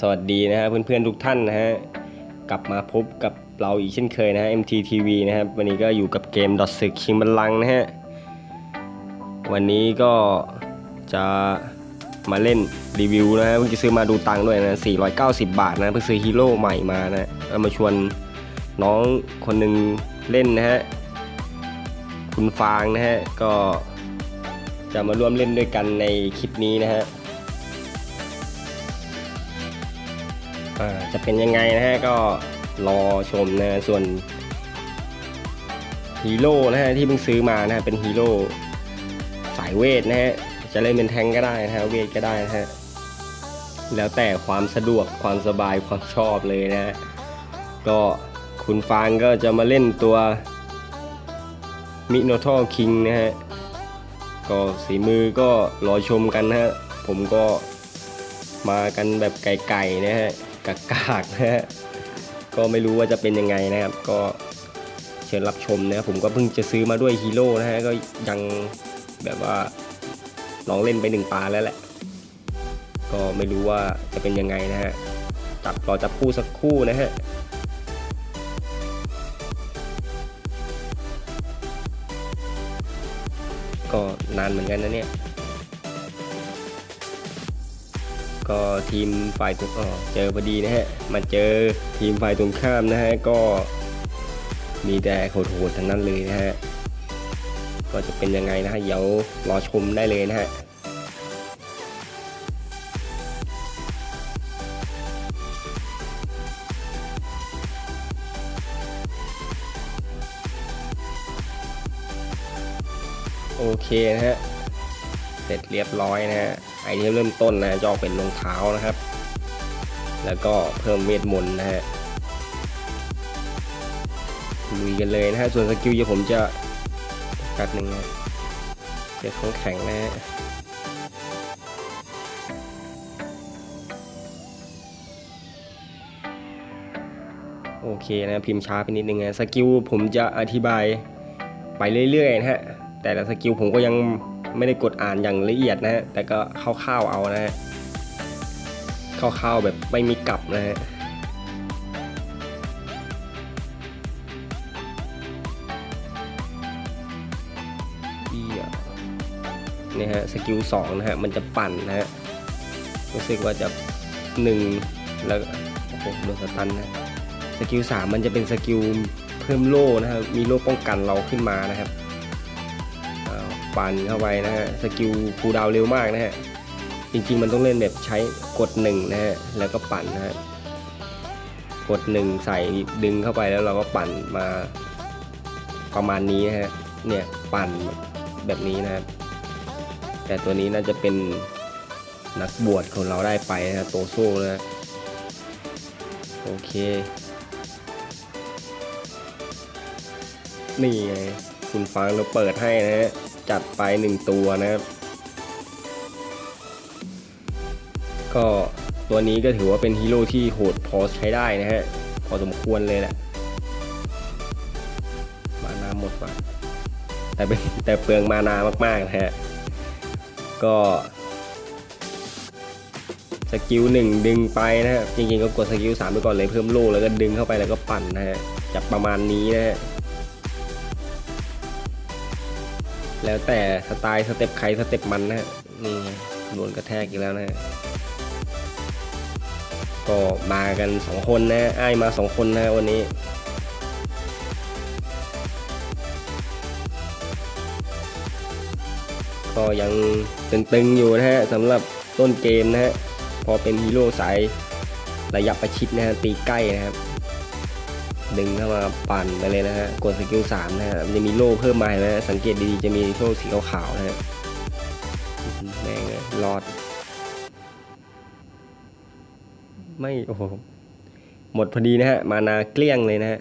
สวัสดีนะฮะเพื่อนๆทุกท่านนะฮะกลับมาพบกับเราอีกเช่นเคยนะฮะ MTTV นะครับวันนี้ก็อยู่กับเกมดอทสึกชิงบัลลังก์นะฮะวันนี้ก็จะมาเล่นรีวิวนะฮะเพิ่งจะซื้อมาดูตังด้วยนะ490 บาทนะเพิ่งซื้อฮีโร่ใหม่มานะเอามาชวนน้องคนหนึ่งเล่นนะฮะคุณฟางนะฮะก็จะมาร่วมเล่นด้วยกันในคลิปนี้นะฮะ จะเป็นยังไงนะฮะก็รอชมนะส่วนฮีโร่นะฮะที่เพิ่งซื้อมานะฮะเป็นฮีโร่สายเวทนะฮะจะเล่นเป็นแทงก็ได้นะฮะเวทก็ได้นะฮะแล้วแต่ความสะดวกความสบายความชอบเลยนะฮะก็คุณฟางก็จะมาเล่นตัวมิโนทอคิงนะฮะก็สีมือก็รอชมกันนะฮะผมก็มากันแบบไก่ๆนะฮะ กากๆนะฮะก็ไม่รู้ว่าจะเป็นยังไงนะครับ ก็เชิญรับชมนะครับผมก็เพิ่งจะซื้อมาด้วยฮีโร่นะฮะก็ยังแบบว่าลองเล่นไปหนึ่งปลาแล้วแหละ ก็ไม่รู้ว่าจะเป็นยังไงนะฮะจับรอจับคู่สักคู่นะฮะก็นานเหมือนกันนะเนี่ย ก็ทีมฝ่ายตรงอ๋อเจอพอดีนะฮะ มาเจอทีมฝ่ายตรงข้ามนะฮะ ก็มีแต่โหดๆทั้งนั้นเลยนะฮะ ก็จะเป็นยังไงนะฮะ เดี๋ยวรอชมได้เลยนะฮะโอเคนะฮะ เสร็จเรียบร้อยนะฮะ ไอเทมเริ่มต้นนะจะออกเป็นรองเท้านะครับ แล้วก็เพิ่มเวทมนต์นะฮะลุยกันเลยนะฮะ ส่วนสกิลเดี๋ยวผมจะกัดหนึ่งนะเจ็ดของแข็งนะฮะโอเคนะพิมพ์ช้าไปนิดนึงนะสกิลผมจะอธิบายไปเรื่อยๆนะฮะ แต่ละสกิลผมก็ยัง ไม่ได้กดอ่านอย่างละเอียดนะฮะแต่ก็คร่าวๆเอานะฮะคร่าวๆแบบไม่มีกลับนะฮะนี่ฮะสกิลสองนะฮะมันจะปั่นนะฮะรู้สึกว่าจะหนึ่งแล้วโอ้โหโดนสตันนะสกิลสามมันจะเป็นสกิลเพิ่มโล่นะครับมีโล่ป้องกันเราขึ้นมานะครับ ปั่นเข้าไปนะฮะสกิลคูดาวเร็วมากนะฮะจริงๆมันต้องเล่นแบบใช้กดหนึ่งนะฮะแล้วก็ปั่นนะฮะกดหนึ่งใส่ดึงเข้าไปแล้วเราก็ปั่นมาประมาณนี้นะฮะเนี่ยปั่นแบบนี้นะครับแต่ตัวนี้น่าจะเป็นนักบวชของเราได้ไปนะโตโซ่นะโอเค นี่ไงคุณฟังเราเปิดให้นะฮะ จัดไปหนึ่งตัวนะครับ ก็ตัวนี้ก็ถือว่าเป็นฮีโร่ที่โหดพอใช้ได้นะฮะ พอสมควรเลยแหละมานาหมดว่ะแต่เป็นแต่เปลืองมานามากๆนะฮะ ก็สกิลหนึ่งดึงไปนะฮะ จริงๆก็กดสกิลสามไปก่อนเลยเพิ่มโล่แล้วก็ดึงเข้าไปแล้วก็ปั่นนะฮะจะประมาณนี้นะฮะ แล้วแต่สไตล์สเต็ปใครสเต็ปมันนะฮะนี่โดนกระแทกอีกแล้วนะก็มากันสองคนนะฮะอ้ายมาสองคนนะฮะวันนี้ ก็ยังตึงๆอยู่นะฮะสำหรับต้นเกมนะฮะ พอเป็นฮีโร่สายระยะประชิดนะฮะตีใกล้นะครับ ดึงเข้ามาปั่นไปเลยนะฮะ กดสกิลสามนะฮะ มันจะมีโล่เพิ่มมาเห็นไหมสังเกตดีๆ จะมีโล่สีขาวๆนะฮะแม่งเลยรอด ไม่ โอ้โห หมดพอดีนะฮะ มานาเกลี้ยงเลยนะฮะ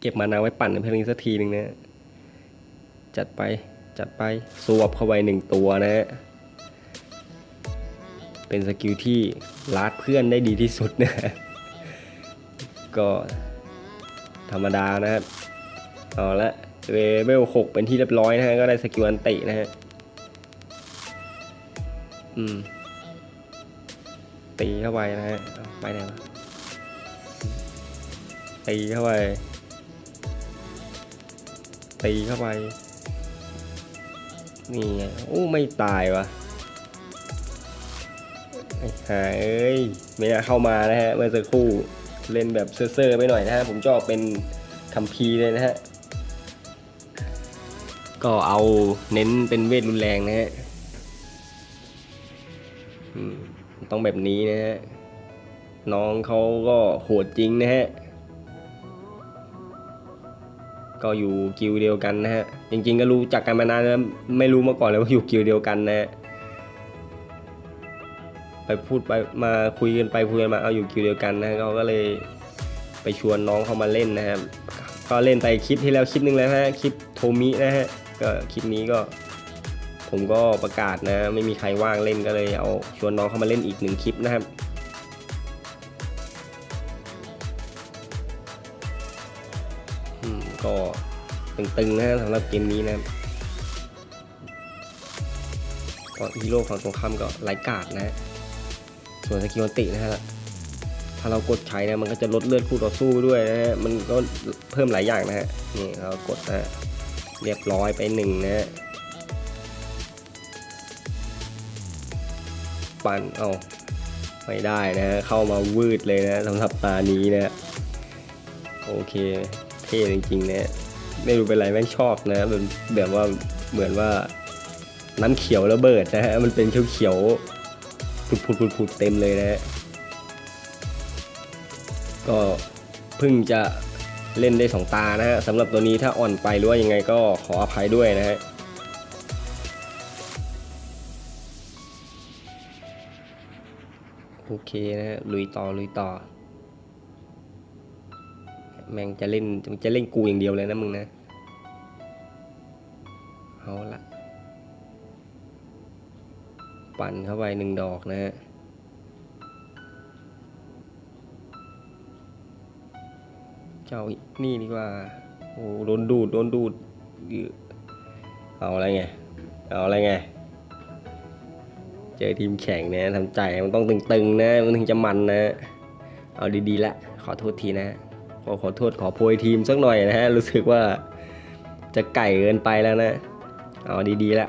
เก็บมานาไว้ปั่นเพื่อนอีกสักทีหนึ่งนะฮะจัดไป จัดไป สวบเข้าไปหนึ่งตัวนะฮะเป็นสกิลที่ลาดเพื่อนได้ดีที่สุดนะฮะ ก็ธรรมดานะครับเอาละเลเวลหกเป็นที่เรียบร้อยนะฮะก็ได้สกิลอันตินะฮะอืมตีเข้าไปนะฮะไปไหนวะตีเข้าไปตีเข้าไปนี่ไงโอ้ไม่ตายวะไอ้หาเอ้ยไม่น่าเข้ามานะฮะเมื่อสักครู่ เล่นแบบเซ่อๆไปหน่อยนะฮะ ผมจะออกเป็นคัมภีเลยนะฮะ ก็เอาเน้นเป็นเวทรุนแรงนะฮะต้องแบบนี้นะฮะ น้องเขาก็โหดจริงนะฮะ ก็อยู่กิลด์เดียวกันนะฮะ จริงๆก็รู้จักกันมานานแล้วไม่รู้มาก่อนเลยว่าอยู่กิลด์เดียวกันนะฮะ พูดไปมาคุยกันไปคุยกันมาเอาอยู่กิลด์เดียวกันนะเขาก็เลยไปชวนน้องเขามาเล่นนะครับ ก็เล่นไปคลิปที่แล้วคลิปหนึ่งแล้วฮะคลิปโทมินะฮะก็คลิปนี้ก็ ผมก็ประกาศนะ ไม่มีใครว่างเล่นก็เลยเอาชวนน้องเขามาเล่นอีกหนึ่งคลิปนะครับอืมก็ตึงๆนะสำหรับเกมนี้นะครับก็ฮีโร่ฝั่งตรงข้ามก็ไร้กาดนะฮะ ส่วนสกิลอันตินะฮะถ้าเรากดใช้นะมันก็จะลดเลือดคู่ต่อสู้ด้วยนะฮะมันก็เพิ่มหลายอย่างนะฮะนี่เรากดนะเรียบร้อยไปหนึ่งนะฮะปั่นเอาไม่ได้นะฮะเข้ามาวืดเลยนะสำหรับตานี้นะฮะโอเคเท่จริงๆนี่ยไม่รู้เป็นไรแม่งชอบนะมันแบบว่าเหมือนว่าน้ำเขียวระเบิดนะฮะมันเป็นเขียวๆ ผุดๆผุดเต็มเลยนะฮะก็เพิ่งจะเล่นได้สองตานะฮะสำหรับตัวนี้ถ้าอ่อนไปหรือว่ายังไงก็ขออภัยด้วยนะฮะโอเคนะฮะลุยต่อลุยต่อ แม่งจะเล่นจะเล่นกูอย่างเดียวเลยนะมึงนะเอาละ ปั่นเข้าไปหนึ่งดอกนะฮะเจ้านี่ดีกว่า โอ้โดนดูด โดนดูด เอาอะไรไง เอาอะไรไง เจอทีมแข่งนี่ยทำใจมันต้องตึงๆนะ มันถึงจะมันนะ เอาดีๆละ ขอโทษทีนะ ขอขอโทษขอโพยทีมสักหน่อยนะฮะ รู้สึกว่าจะไก่เกินไปแล้วนะ เอาดีๆละ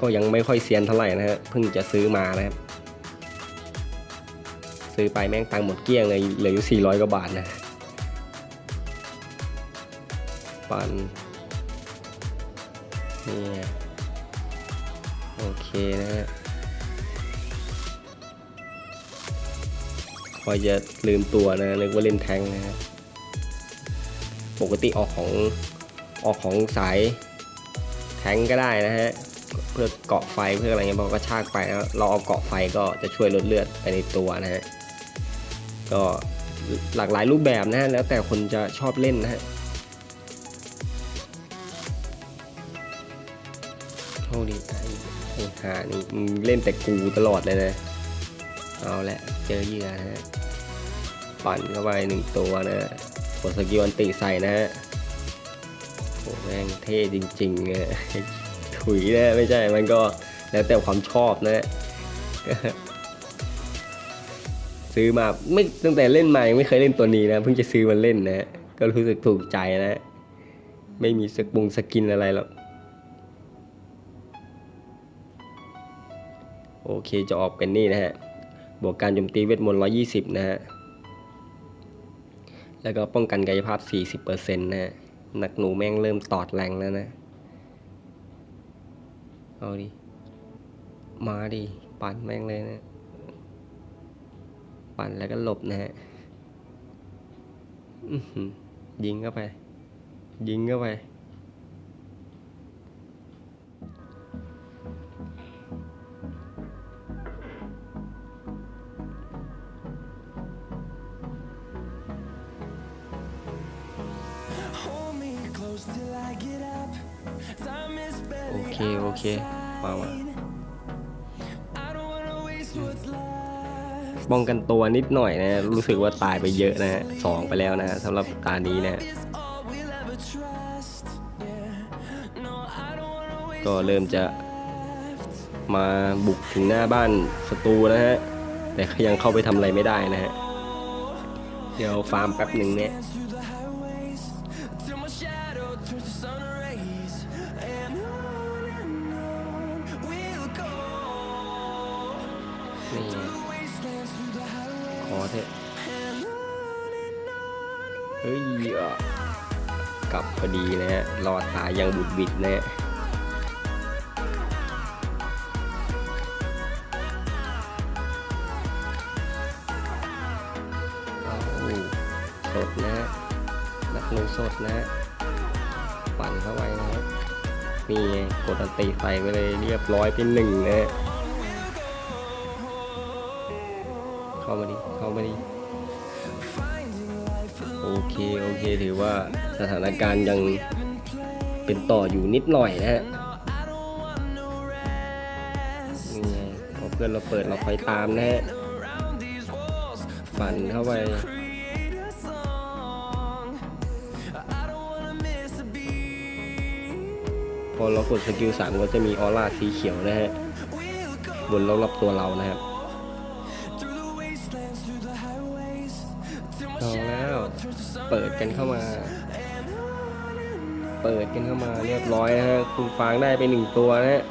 ก็ยังไม่ค่อยเซียนเท่าไหร่นะฮะเพิ่งจะซื้อมานะครับ ซื้อไปแม่งตังหมดเกลี้ยงเลยเหลืออยู่ 400กว่าบาทนะปันนี่โอเคนะฮะคอยจะลืมตัวนะนึกว่าเล่นแทงนะฮะปกติออกของออกของสายแทงก็ได้นะฮะ เพื่อเกาะไฟเพื่ออะไรเงี้ยพอกระชากไปแล้วเราเอาเกาะไฟก็จะช่วยลดเลือดไปในตัวนะฮะก็หลากหลายรูปแบบนะฮะแล้วแต่คนจะชอบเล่นนะฮะโทษดีไอ้ไอ้ห่านี่มึงเล่นแต่กูตลอดเลยนะเอาละเจอเหยื่อนะฮะปั่นเข้าไปหนึ่งตัวนะฮะกดสกิลอันติใส่นะฮะโอ้แม่งเท่จริงๆนะ ถุยนะไม่ใช่มันก็แล้วแต่ความชอบนะซื้อมาไม่ตั้งแต่เล่นมายังไม่เคยเล่นตัวนี้นะเพิ่งจะซื้อมันเล่นนะฮะก็รู้สึกถูกใจนะ ไม่มีสกุงสกินอะไรหรอกโอเคจะออกเป็นนี่นะฮะ บวกการโจมตีเวทมนต์ 120 นะฮะ แล้วก็ป้องกันกายภาพ 40%นะฮะ หนักหนูแม่งเริ่มตอดแรงแล้วนะ เอาดิ มาดิ ปั่นแม่งเลยนะ ปั่นแล้วก็หลบนะฮะยิงเข้าไป ยิงเข้าไป เคโอเคมามาป้องกันตัวนิดหน่อยนะ รู้สึกว่าตายไปเยอะนะฮะสองไปแล้วนะฮะสำหรับตานี้นะ ก็เริ่มจะมาบุกถึงหน้าบ้านศัตรูนะฮะ แต่ยังเข้าไปทำอะไรไม่ได้นะฮะ เดี๋ยวฟาร์มแป๊บหนึ่งเนี่ย นี่ขอเถอะเฮ้ยอะกลับพอดีนะฮะรอดตายยังบุดบิดนะฮะเอาสดนะฮะนักลงสดนะฮะปั่นเข้าไปนะฮะนี่กดอันตีใส่ไปเลยเรียบร้อยเป็นหนึ่งนะฮะ เข้ามาดิเข้ามาดิโอเคโอเคถือว่าสถานการณ์ยังเป็นต่ออยู่นิดหน่อยนะฮะนี่ไงพอเพื่อนเราเปิดเราคอยตามนะฮะปั่นเข้าไปพอเรากดสกิลสามก็จะมีออร่าสีเขียวนะฮะบนรอบๆตัวเรานะครับ เปิดกันเข้ามา เปิดกันเข้ามาเรียบร้อยนะฮะคุณฟางได้ไปหนึ่งตัวนะฮะ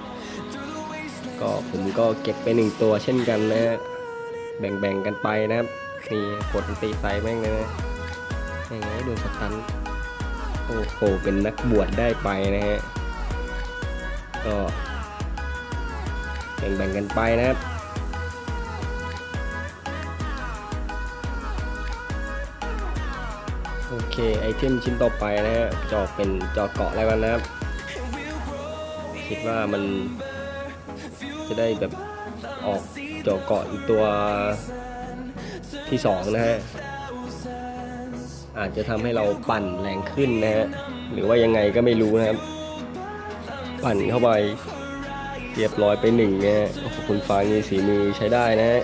ก็ผมก็เก็บไปหนึ่งตัวเช่นกันนะฮะแบ่งๆกันไปนะครับนี่กดตีใส่แม่งเลยนะยังไงโดนสตันโอ้โหเป็นนักบวชได้ไปนะฮะก็แบ่งๆกันไปนะครับ เคไอเทมชิ้นต่อไปนะฮะจอกเป็นจอเกาะแล้วกันนะครับ คิดว่ามันจะได้แบบออกจอเกาะอีกตัวที่สองนะฮะอาจจะทำให้เราปั่นแรงขึ้นนะฮะหรือว่ายังไงก็ไม่รู้นะครับ ปั่นเข้าไปเรียบร้อยไปหนึ่งนะฮะโอ้คุณฟางนี่สีมือใช้ได้นะฮะ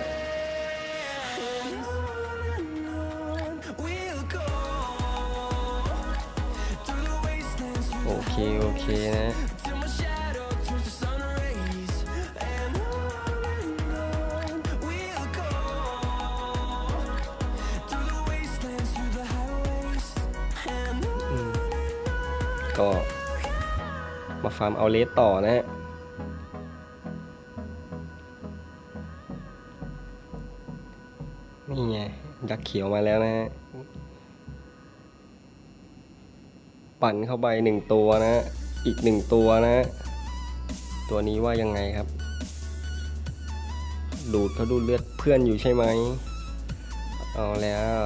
the highways, and on ก็มาฟาร์มเอาเลสต่อนะฮะนี่ไงยักษ์เขียวมาแล้วนะฮะ ปั่นเข้าไปหนึ่งตัวนะฮะ อีกหนึ่งตัวนะ ตัวนี้ว่ายังไงครับ ดูดเขาดูดเลือดเพื่อนอยู่ใช่ไหม เอาแล้ว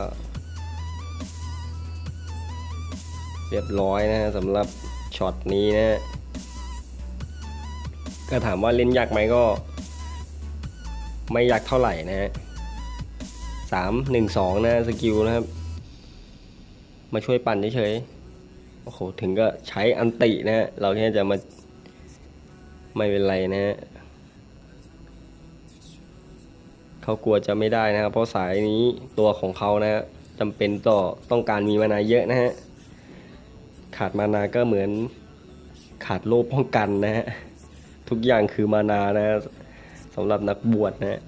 เรียบร้อยนะสำหรับช็อตนี้นะฮะก็ถามว่าเล่นยากไหมก็ ไม่ยากเท่าไหร่นะฮะสามหนึ่งสองนะสกิลนะครับ มาช่วยปั่นเฉยๆ โอ้โห ถึงก็ใช้อันตินะฮะ เราแค่จะมา ไม่เป็นไรนะฮะ เขากลัวจะไม่ได้นะครับ เพราะสายนี้ตัวของเขานะฮะจำเป็นต่อต้องการมีมานาเยอะนะฮะ ขาดมานาก็เหมือนขาดโล่ป้องกันนะฮะ ทุกอย่างคือมานานะสำหรับนักบวชนะฮะ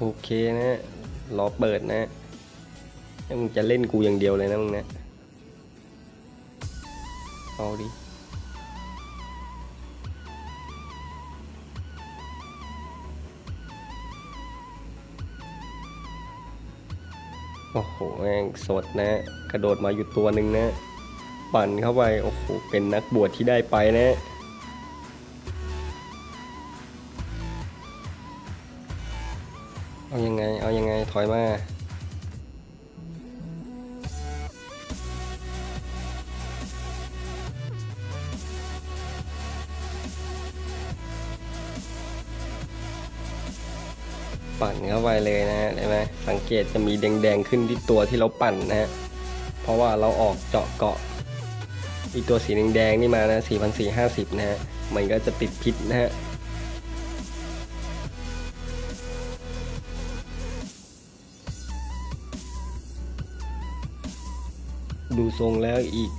โอเคนะรอเปิดนะมึงจะเล่นกูอย่างเดียวเลยนะมึงนะเอาดิโอ้โหแม่งสดนะ กระโดดมาอยู่ตัวหนึ่งนะ ปั่นเข้าไป โอ้โห เป็นนักบวชที่ได้ไปนะ อายังไงถอยมาปั่นเข้าไปเลยนะฮะได้ไหมสังเกตจะมีแดงๆขึ้นที่ตัวที่เราปั่นนะฮะเพราะว่าเราออกเจาะเกาะอีตัวสีแดงๆนี่มานะ4,450นะฮะมันก็จะติดพิษนะฮะ ดูทรงแล้วอีก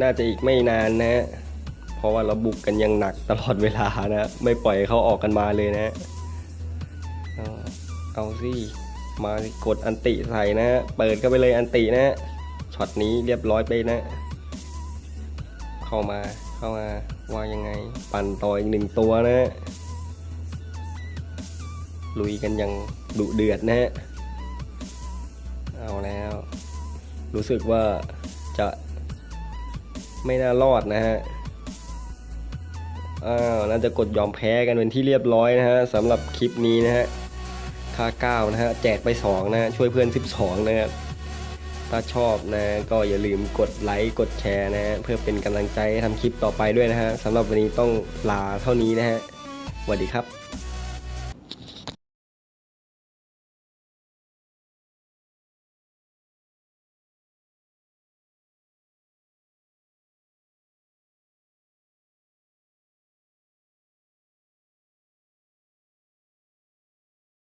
น่าจะอีกไม่นานนะเพราะว่าเราบุกกันยังหนักตลอดเวลานะไม่ปล่อยเขาออกกันมาเลยนะเอาสิมากดอันติใส่นะ เปิดก็ไปเลยอันตินะช็อตนี้เรียบร้อยไปนะ เข้ามาเข้ามาว่ายังไง ปั่นต่ออีกหนึ่งตัวนะลุยกันย่างดุเดือดนะฮะเอาแล้ว รู้สึกว่า จะไม่น่ารอดนะฮะอ้าวน่าจะกดยอมแพ้กันเป็นที่เรียบร้อยนะฮะสำหรับคลิปนี้นะฮะค่า9นะฮะแจกไป2นะฮะช่วยเพื่อน 12 นะครับ ถ้าชอบนะก็อย่าลืมกดไลค์กดแชร์นะฮะเพื่อเป็นกำลังใจให้ทำคลิปต่อไปด้วยนะฮะสำหรับวันนี้ต้องลาเท่านี้นะฮะสวัสดีครับ